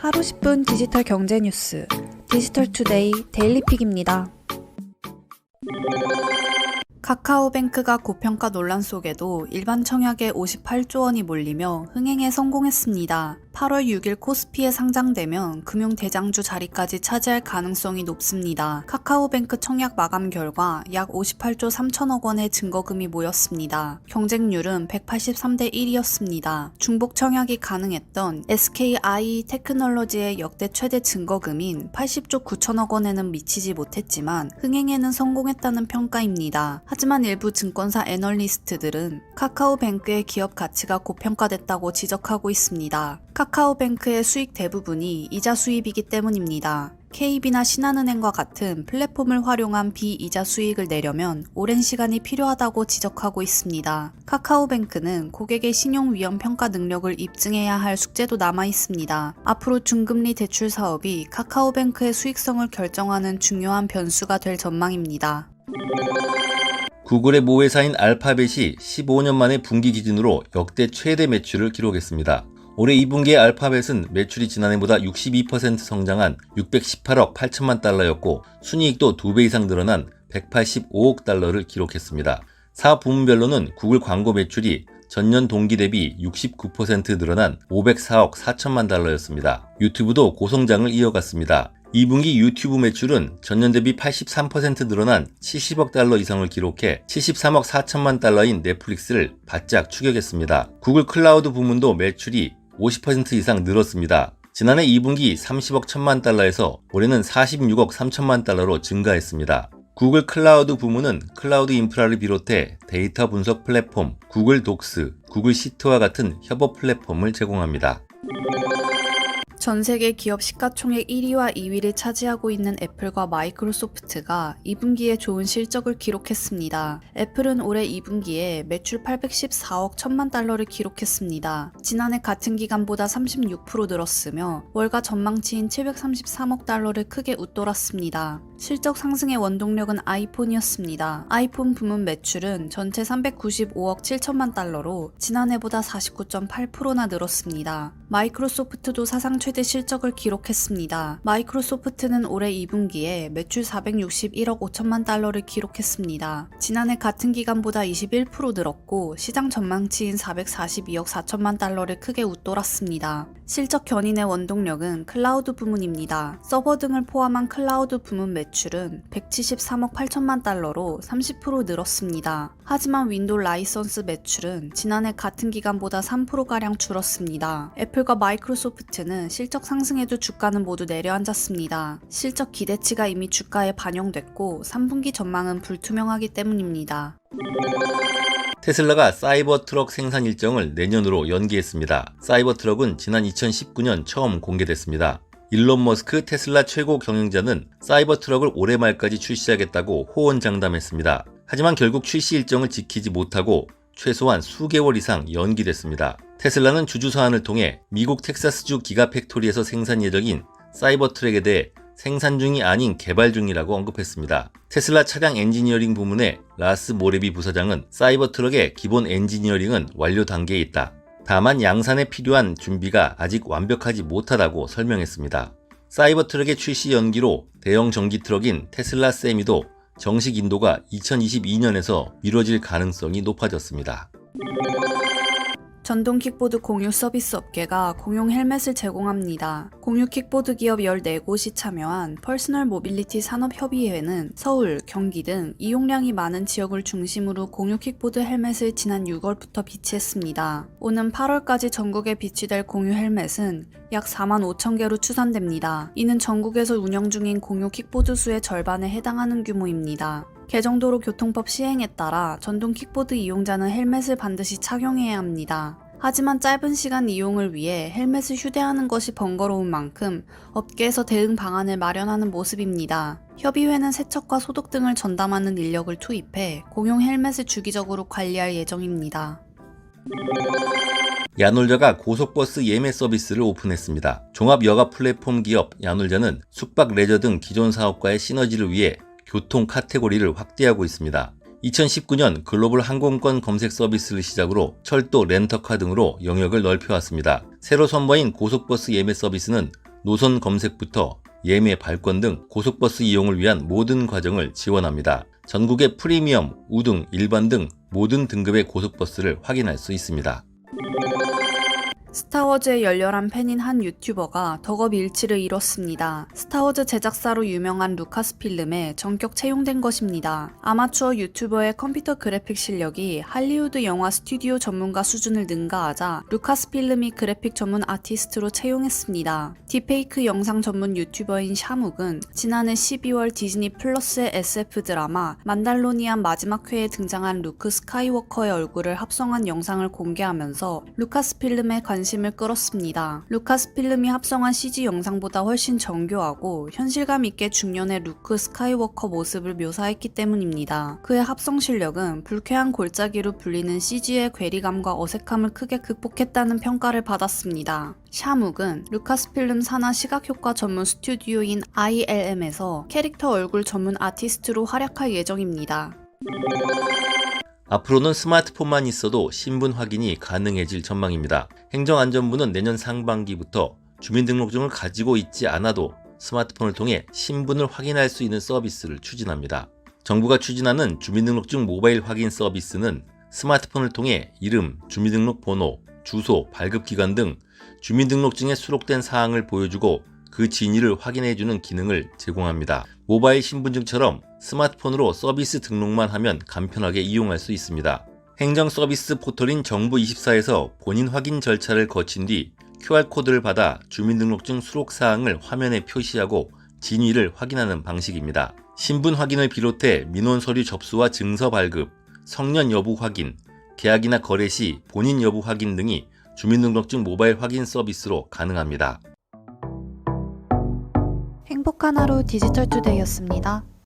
하루 10분 디지털 경제 뉴스 디지털 투데이 데일리픽입니다. 카카오뱅크가 고평가 논란 속에도 일반 청약에 58조 원이 몰리며 흥행에 성공했습니다. 8월 6일 코스피에 상장되면 금융 대장주 자리까지 차지할 가능성이 높습니다. 카카오뱅크 청약 마감 결과 약 58조 3천억 원의 증거금이 모였습니다. 경쟁률은 183대 1이었습니다. 중복 청약이 가능했던 SKI 테크놀로지의 역대 최대 증거금인 80조 9천억 원에는 미치지 못했지만 흥행에는 성공했다는 평가입니다. 하지만 일부 증권사 애널리스트들은 카카오뱅크의 기업 가치가 고평가됐다고 지적하고 있습니다. 카카오뱅크의 수익 대부분이 이자 수입이기 때문입니다. KB나 신한은행과 같은 플랫폼을 활용한 비이자 수익을 내려면 오랜 시간이 필요하다고 지적하고 있습니다. 카카오뱅크는 고객의 신용 위험 평가 능력을 입증해야 할 숙제도 남아 있습니다. 앞으로 중금리 대출 사업이 카카오뱅크의 수익성을 결정하는 중요한 변수가 될 전망입니다. 구글의 모 회사인 알파벳이 15년 만에 분기 기준으로 역대 최대 매출을 기록했습니다. 올해 2분기의 알파벳은 매출이 지난해보다 62% 성장한 618억 8천만 달러였고 순이익도 2배 이상 늘어난 185억 달러를 기록했습니다. 사업 부문별로는 구글 광고 매출이 전년 동기 대비 69% 늘어난 504억 4천만 달러였습니다. 유튜브도 고성장을 이어갔습니다. 2분기 유튜브 매출은 전년 대비 83% 늘어난 70억 달러 이상을 기록해 73억 4천만 달러인 넷플릭스를 바짝 추격했습니다. 구글 클라우드 부문도 매출이 50% 이상 늘었습니다. 지난해 2분기 30억 1천만 달러에서 올해는 46억 3천만 달러로 증가했습니다. 구글 클라우드 부문은 클라우드 인프라를 비롯해 데이터 분석 플랫폼, 구글 독스, 구글 시트와 같은 협업 플랫폼을 제공합니다. 전 세계 기업 시가총액 1위와 2위를 차지하고 있는 애플과 마이크로소프트가 2분기에 좋은 실적을 기록했습니다. 애플은 올해 2분기에 매출 814억 1천만 달러를 기록했습니다. 지난해 같은 기간보다 36% 늘었으며 월가 전망치인 733억 달러를 크게 웃돌았습니다. 실적 상승의 원동력은 아이폰이었습니다. 아이폰 부문 매출은 전체 395억 7천만 달러로 지난해보다 49.8%나 늘었습니다. 마이크로소프트도 사상 최대 실적을 기록했습니다. 마이크로소프트는 올해 2분기에 매출 461억 5천만 달러를 기록했습니다. 지난해 같은 기간보다 21% 늘었고 시장 전망치인 442억 4천만 달러를 크게 웃돌았습니다. 실적 견인의 원동력은 클라우드 부문입니다. 서버 등을 포함한 클라우드 부문 매출은 173억 8천만 달러로 30% 늘었습니다. 하지만 윈도우 라이선스 매출은 지난해 같은 기간보다 3%가량 줄었습니다. 애플과 마이크로소프트는 실적 상승에도 주가는 모두 내려앉았습니다. 실적 기대치가 이미 주가에 반영됐고 3분기 전망은 불투명하기 때문입니다. 테슬라가 사이버 트럭 생산 일정을 내년으로 연기했습니다. 사이버 트럭은 지난 2019년 처음 공개됐습니다. 일론 머스크 테슬라 최고 경영자는 사이버 트럭을 올해 말까지 출시하겠다고 호언장담했습니다. 하지만 결국 출시 일정을 지키지 못하고 최소한 수개월 이상 연기됐습니다. 테슬라는 주주 사안을 통해 미국 텍사스주 기가팩토리에서 생산 예정인 사이버 트랙에 대해 생산 중이 아닌 개발 중이라고 언급했습니다. 테슬라 차량 엔지니어링 부문의 라스 모레비 부사장은 사이버 트럭의 기본 엔지니어링은 완료 단계에 있다. 다만 양산에 필요한 준비가 아직 완벽하지 못하다고 설명했습니다. 사이버 트럭의 출시 연기로 대형 전기 트럭인 테슬라 세미도 정식 인도가 2022년에서 미뤄질 가능성이 높아졌습니다. 전동 킥보드 공유 서비스 업계가 공용 헬멧을 제공합니다. 공유 킥보드 기업 14곳이 참여한 퍼스널 모빌리티 산업협의회는 서울, 경기 등 이용량이 많은 지역을 중심으로 공유 킥보드 헬멧을 지난 6월부터 비치했습니다. 오는 8월까지 전국에 비치될 공유 헬멧은 약 4만 5천 개로 추산됩니다. 이는 전국에서 운영 중인 공유 킥보드 수의 절반에 해당하는 규모입니다. 개정도로 교통법 시행에 따라 전동 킥보드 이용자는 헬멧을 반드시 착용해야 합니다. 하지만 짧은 시간 이용을 위해 헬멧을 휴대하는 것이 번거로운 만큼 업계에서 대응 방안을 마련하는 모습입니다. 협의회는 세척과 소독 등을 전담하는 인력을 투입해 공용 헬멧을 주기적으로 관리할 예정입니다. 야놀자가 고속버스 예매 서비스를 오픈했습니다. 종합 여가 플랫폼 기업 야놀자는 숙박 레저 등 기존 사업과의 시너지를 위해 교통 카테고리를 확대하고 있습니다. 2019년 글로벌 항공권 검색 서비스를 시작으로 철도, 렌터카 등으로 영역을 넓혀왔습니다. 새로 선보인 고속버스 예매 서비스는 노선 검색부터 예매 발권 등 고속버스 이용을 위한 모든 과정을 지원합니다. 전국의 프리미엄, 우등, 일반 등 모든 등급의 고속버스를 확인할 수 있습니다. 스타워즈의 열렬한 팬인 한 유튜버가 덕업 일치를 이뤘습니다. 스타워즈 제작사로 유명한 루카스 필름에 전격 채용된 것입니다. 아마추어 유튜버의 컴퓨터 그래픽 실력이 할리우드 영화 스튜디오 전문가 수준을 능가하자 루카스 필름이 그래픽 전문 아티스트로 채용했습니다. 딥페이크 영상 전문 유튜버인 샤묵은 지난해 12월 디즈니 플러스의 SF 드라마 만달로니안 마지막 회에 등장한 루크 스카이워커의 얼굴을 합성한 영상을 공개하면서 루카스 필름의 관 심을 끌었습니다. 루카스 필름이 합성한 CG 영상보다 훨씬 정교하고 현실감 있게 중년의 루크 스카이워커 모습을 묘사했기 때문입니다. 그의 합성 실력은 불쾌한 골짜기로 불리는 CG의 괴리감과 어색함을 크게 극복했다는 평가를 받았습니다. 샤묵은 루카스필름 산하 시각효과 전문 스튜디오인 ILM에서 캐릭터 얼굴 전문 아티스트로 활약할 예정입니다. 앞으로는 스마트폰만 있어도 신분 확인이 가능해질 전망입니다. 행정안전부는 내년 상반기부터 주민등록증을 가지고 있지 않아도 스마트폰을 통해 신분을 확인할 수 있는 서비스를 추진합니다. 정부가 추진하는 주민등록증 모바일 확인 서비스는 스마트폰을 통해 이름, 주민등록번호, 주소, 발급기간 등 주민등록증에 수록된 사항을 보여주고 그 진위를 확인해주는 기능을 제공합니다. 모바일 신분증처럼 스마트폰으로 서비스 등록만 하면 간편하게 이용할 수 있습니다. 행정 서비스 포털인 정부24에서 본인 확인 절차를 거친 뒤 QR코드를 받아 주민등록증 수록 사항을 화면에 표시하고 진위를 확인하는 방식입니다. 신분 확인을 비롯해 민원 서류 접수와 증서 발급, 성년 여부 확인, 계약이나 거래 시 본인 여부 확인 등이 주민등록증 모바일 확인 서비스로 가능합니다. 행복한 하루 디지털 투데이였습니다.